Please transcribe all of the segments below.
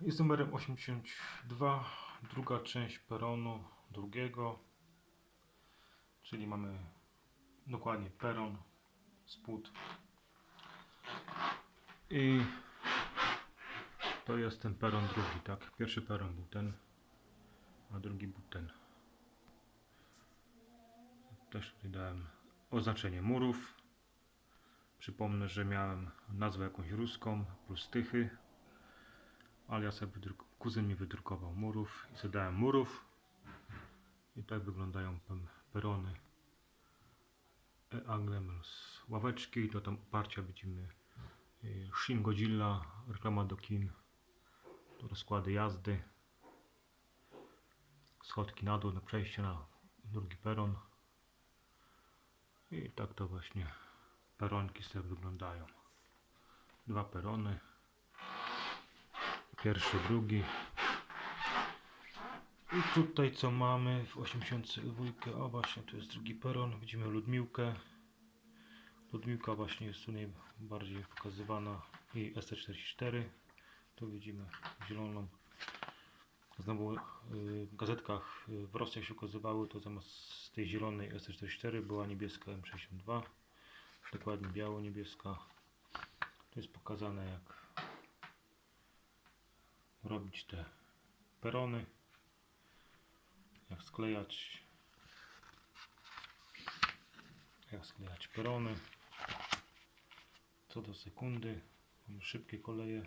Jest numerem 82, druga część peronu drugiego, czyli mamy dokładnie peron, spód i to jest ten peron drugi, tak? Pierwszy peron był ten, a drugi był ten. Też tutaj dałem oznaczenie murów. Przypomnę, że miałem nazwę jakąś ruską plus tychy, ale ja sobie wydruk- kuzyn mi wydrukował murów i sobie dałem murów. I tak wyglądają perony. E anglem z ławeczki, to tam oparcia widzimy y, Shin Godzilla, reklama do kin, to rozkłady jazdy, schodki na dół, na przejście na drugi peron. I tak to właśnie peronki sobie wyglądają. Dwa perony. Pierwszy, drugi. I tutaj co mamy w 82, o właśnie tu jest drugi peron, widzimy Ludmiłkę. Ludmiłka właśnie jest tu najbardziej pokazywana i ST44. Tu widzimy zieloną. Znowu y, w gazetkach y, w Rosjach się ukazywały, to zamiast tej zielonej ST44 była niebieska M62. Dokładnie biało-niebieska. Tu jest pokazane jak robić te perony. Jak sklejać jak sklejać perony. Co do sekundy. Szybkie koleje.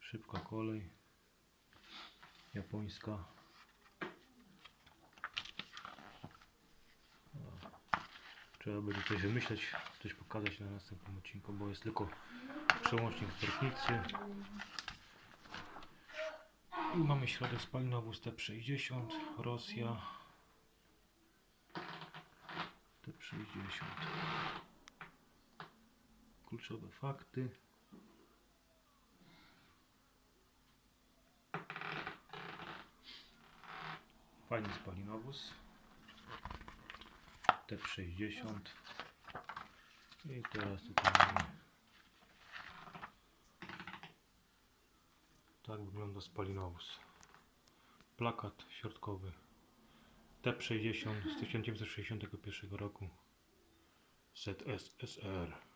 Szybka kolej. Japońska. Trzeba będzie coś wymyśleć, coś pokazać na następnym odcinku, bo jest tylko przełącznik drobnicy. I mamy środek spalinowy T60, Rosja. T60. Kluczowe fakty. Fajny spalinowóz. T60. I teraz tutaj mamy. Tak wygląda spalinowóz. Plakat środkowy. T60 z 1961 roku. ZSSR.